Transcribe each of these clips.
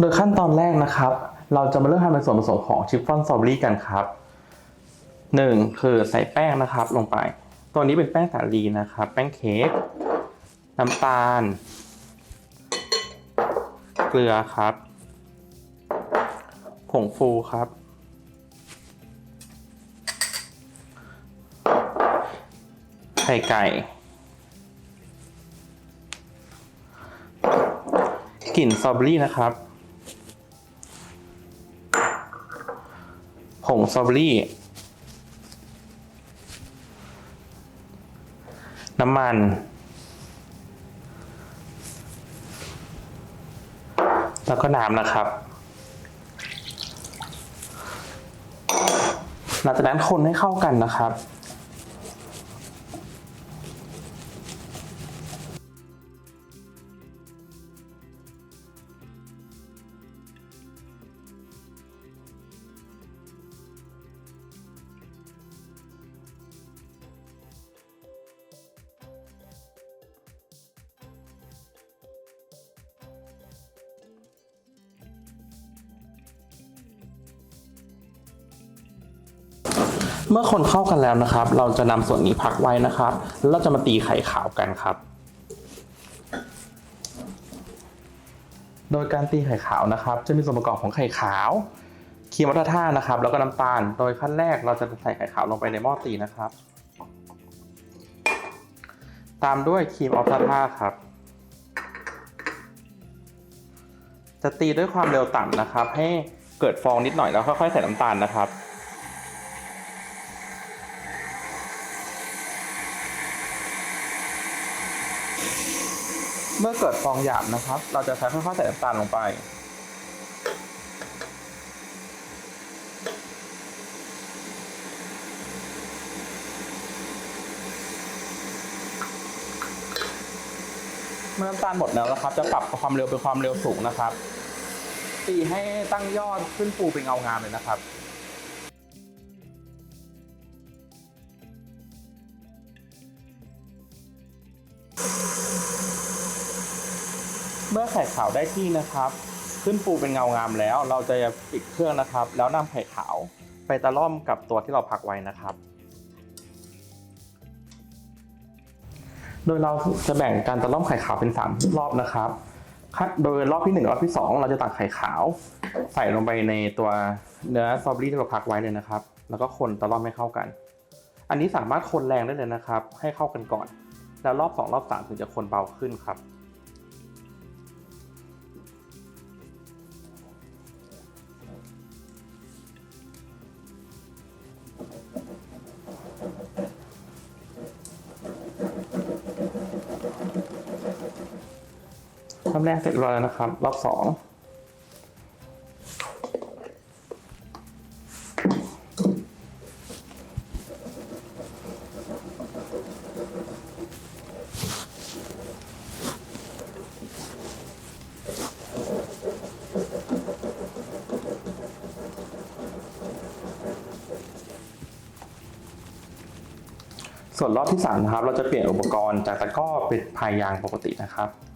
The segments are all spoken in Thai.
โดยขั้นตอนแรกนะครับ เราจะมาเริ่มทำในส่วนผสมของชิฟฟ่อนสตรอเบอรี่กันครับหนึ่งคือใส่แป้งนะครับลงไป ตัวนี้เป็นแป้งสาลีนะครับ แป้งเค้กน้ำตาล เกลือครับผงฟูครับ ไข่ไก่ กลิ่นสตรอเบอรี่นะครับ สตรอเบอรี่ น้ำมัน แล้วก็น้ำนะครับ หลังจากนั้นคนให้เข้ากันนะครับ เมื่อคนเข้ากันแล้วนะครับ เราจะนำส่วนนี้พักไว้นะครับ แล้วเราจะมาตีไข่ขาวกันครับ โดยการตีไข่ขาวนะครับ จะมีส่วนประกอบของไข่ขาวครีมวัตถานะครับ แล้วก็น้ำตาล โดยขั้นแรกเราจะใส่ไข่ขาวลงไปในหม้อตีนะครับ ตามด้วยครีมออฟทาท่าครับ จะตีด้วยความเร็วต่ำนะครับ ให้เกิดฟองนิดหน่อยแล้วค่อยๆใส่น้ำตาลนะครับ เมื่อเกิดฟองหยาบนะครับ เราจะใช้ค่อยๆใส่น้ำตาลลงไป เมื่อน้ำตาลหมดแล้วนะครับ จะปรับความเร็วเป็นความเร็วสูงนะครับ ตีให้ตั้งยอดขึ้นฟูเป็นเงางามเลยนะครับ เมื่อไข่ขาวได้ที่นะครับ ขึ้นฟูเป็นเงางามแล้ว เราจะปิดเครื่องนะครับ แล้วนำไข่ขาวไปตะล่อมกับตัวที่เราพักไว้นะครับ โดยเราจะแบ่งการตะล่อมไข่ขาวเป็น 3 รอบนะครับขั้นโดยรอบที่1รอบที่ 2 เราจะตักไข่ขาว ใส่ลงไปในตัวเนื้อสตรอเบอรี่ที่เราพักไว้เลยนะครับ แล้วก็คนตะล่อมให้เข้ากัน อันนี้สามารถคนแรงได้เลยนะครับ ให้เข้ากันก่อน แล้วรอบ 2 รอบ 3 ถึงจะคนเบาขึ้นครับ รอบแรกเสร็จเรียบร้อยแล้วนะครับ รอบสองส่วนรอบที่สามนะครับเราจะเปลี่ยนอุปกรณ์จากตะกร้อเป็นพายยางปกตินะครับ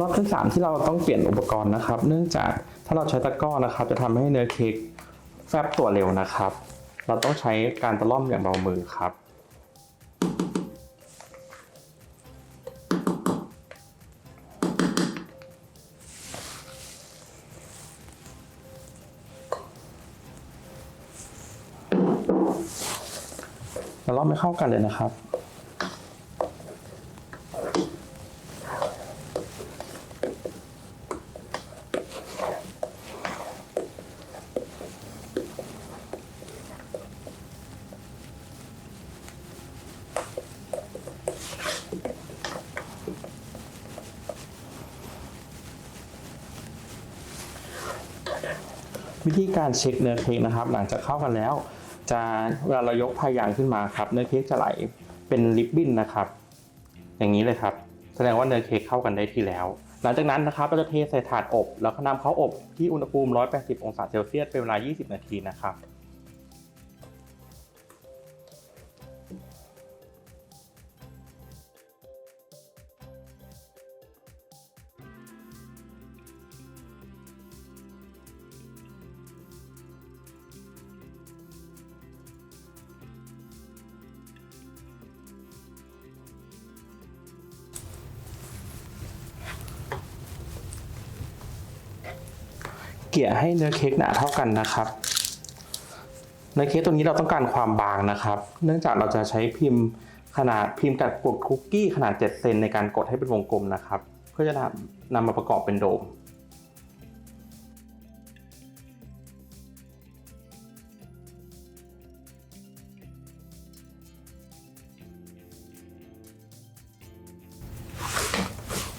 รอบที่สามที่เราต้องเปลี่ยนอุปกรณ์นะครับ เนื่องจากถ้าเราใช้ตะกร้อนะครับ จะทำให้เนื้อเค้กแฟบตัวเร็วนะครับ เราต้องใช้การตะล่อมอย่างเบามือครับตะล่อมไม่เข้ากันเลยนะครับ วิธีการเช็คเนื้อเค้กนะครับ หลังจากเข้ากันแล้ว จะเวลาเรายกพายางขึ้นมาครับ เนื้อเค้กจะไหลเป็นริบบิ้นนะครับ อย่างนี้เลยครับ แสดงว่าเนื้อเค้กเข้ากันได้ที่แล้ว หลังจากนั้นนะครับเราจะเทใส่ถาดอบ แล้วก็นำเข้าอบที่อุณหภูมิ 180 องศาเซลเซียสเป็นเวลา 20 นาทีนะครับ เกี่ยให้เนื้อเค้กหนาเท่ากันนะครับในเค้กตัวนี้เราต้องการความบางนะครับ เนื่องจากเราจะใช้พิมพ์ขนาดพิมพ์กัดกดคุกกี้ขนาด 7 เซนในการกดให้เป็นวงกลมนะครับ เพื่อจะนำนำมาประกอบเป็นโดม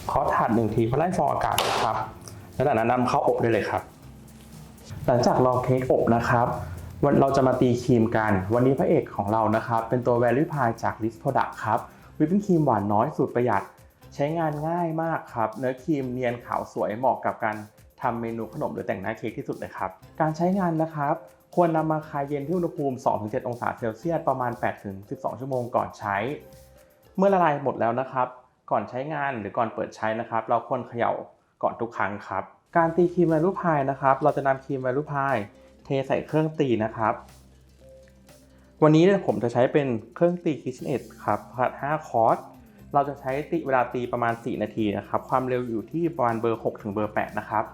เคาะถาดหนึ่งทีเพื่อไล่ฟองอากาศนะครับ แล้วจากนั้นนำเข้าอบได้เลยครับ หลังจากรอเค้กอบนะครับวันเราจะมาตีครีมกัน วันนี้พระเอกของเรานะครับ เป็นตัว Value Pie จาก List Product ครับวิปปิ้งครีมหวานน้อยสูตรประหยัด ใช้งานง่ายมากครับ เนื้อครีมเนียนขาวสวยเหมาะกับการทำเมนูขนมหรือแต่งหน้าเค้กที่สุดเลยครับ การใช้งานนะครับ ควรนำมาคายเย็นที่อุณหภูมิ 2-7 องศาเซลเซียสประมาณ 8-12 ชั่วโมงก่อนใช้ เมื่อละลายหมดแล้วนะครับ ก่อนใช้งานหรือก่อนเปิดใช้นะครับ เราควรเขย่าก่อนทุกครั้งครับ การตีครีมไวรูพายนะครับ เราจะนำครีมไวรูพายเทใส่เครื่องตีนะครับ วันนี้ผมจะใช้เป็นเครื่องตี KitchenAid ครับขนาด5คอร์สเราจะใช้ตีเวลาตีประมาณ 4 นาทีนะครับ ความเร็วอยู่ที่ประมาณเบอร์ 6 ถึงเบอร์ 8 นะครับ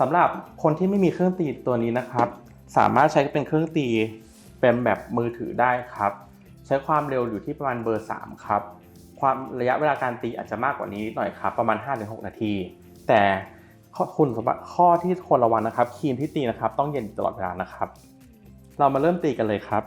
สำหรับคนที่ไม่มีเครื่องตีตัวนี้นะครับ สามารถใช้เป็นเครื่องตีเป็นแบบมือถือได้ครับ ใช้ความเร็วอยู่ที่ประมาณเบอร์ 3 ครับ ความระยะเวลาการตีอาจจะมากกว่านี้หน่อยครับ ประมาณ 5-6 นาที แต่ คุณสมบัติข้อที่ควรระวังนะครับครีมที่ตีนะครับ ต้องเย็นตลอดเวลานะครับ เรามาเริ่มตีกันเลยครับ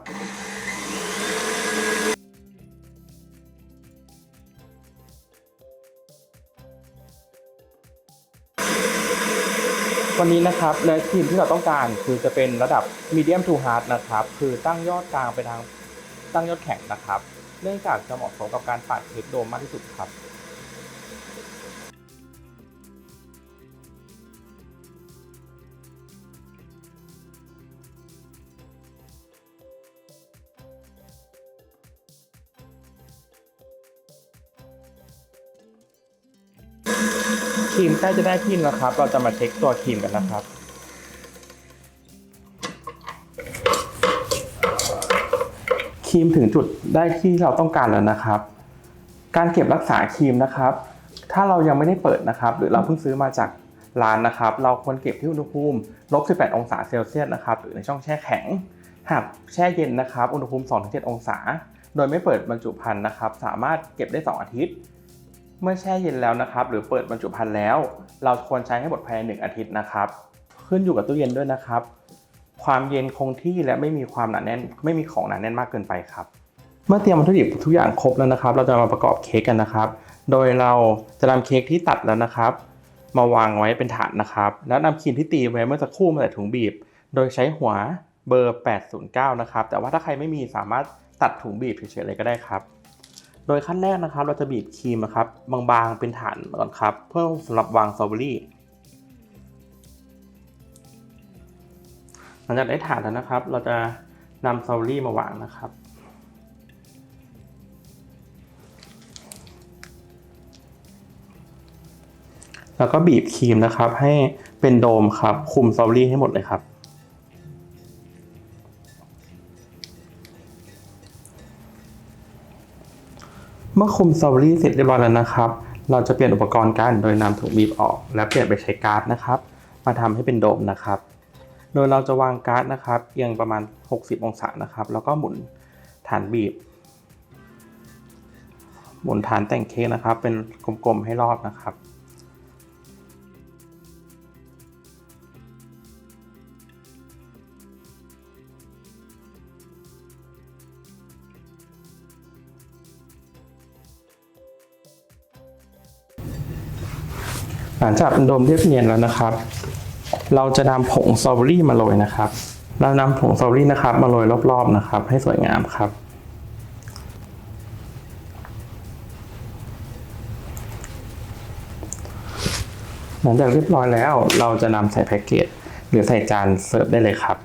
วันนี้นะครับเนื้อครีมที่เราต้องการคือจะเป็นระดับ medium to hard นะครับ คือตั้งยอดกลางไปทางตั้งยอดแข็งนะครับ เนื่องจากจะเหมาะสมกับการปัดเค้กโดมมากที่สุดครับ ครีมใกล้จะได้ที่แล้วครับ เราจะมาเช็คตัวครีมกันนะครับ ครีมถึงจุดได้ที่เราต้องการแล้วนะครับ การเก็บรักษาครีมนะครับ ถ้าเรายังไม่ได้เปิดนะครับ หรือเราเพิ่งซื้อมาจากร้านนะครับ เราควรเก็บที่อุณหภูมิลบ 18 องศาเซลเซียสนะครับ หรือในช่องแช่แข็ง หากแช่เย็นนะครับ อุณหภูมิ 2-7 องศา โดยไม่เปิดบรรจุภัณฑ์นะครับ สามารถเก็บได้ 2 อาทิตย์ เมื่อแช่เย็นแล้วนะครับ หรือเปิดบรรจุภัณฑ์แล้ว เราควรใช้ให้หมดภายในหนึ่งอาทิตย์นะครับ ขึ้นอยู่กับตู้เย็นด้วยนะครับ ความเย็นคงที่และไม่มีความหนาแน่น ไม่มีของหนาแน่นมากเกินไปครับ เมื่อเตรียมวัตถุดิบทุกอย่างครบแล้วนะครับ เราจะมาประกอบเค้กกันนะครับ โดยเราจะนำเค้กที่ตัดแล้วนะครับ มาวางไว้เป็นถาดนะครับ แล้วนำครีมที่ตีไว้เมื่อสักครู่มาใส่ถุงบีบ โดยใช้หัวเบอร์ 809 นะครับ แต่ว่าถ้าใครไม่มีสามารถตัดถุงบีบเฉยๆเลยก็ได้ครับ โดยขั้นแรกนะครับ เราจะบีบครีมนะครับบางๆเป็นฐานก่อนครับ เพื่อสำหรับวางสตรอเบอรี่หลังจากได้ฐานแล้วนะครับ เราจะนำสตรอเบอรี่มาวางนะครับแล้วก็บีบครีมนะครับ ให้เป็นโดมครับ คุมสตรอเบอรี่ให้หมดเลยครับ เมื่อคุมสตรอเบอรี่เสร็จเรียบร้อยแล้วนะครับ เราจะเปลี่ยนอุปกรณ์กันโดยนำถุงบีบออก และเปลี่ยนไปใช้การ์ดนะครับ มาทำให้เป็นโดมนะครับ โดยเราจะวางการ์ดนะครับเอียงประมาณ 60 องศานะครับ แล้วก็หมุนฐานบีบ หมุนฐานแต่งเค้กนะครับ เป็นกลมๆให้รอบนะครับ หลังจากเป็นโดมเรียบเนียนแล้วนะครับ เราจะนำผงสตรอเบอรี่มาโรยนะครับ เรานำผงสตรอเบอรี่นะครับ มาโรยรอบๆนะครับ ให้สวยงามครับ หลังจากเรียบร้อยแล้ว เราจะนำใส่แพ็กเกจหรือใส่จานเสิร์ฟได้เลยครับ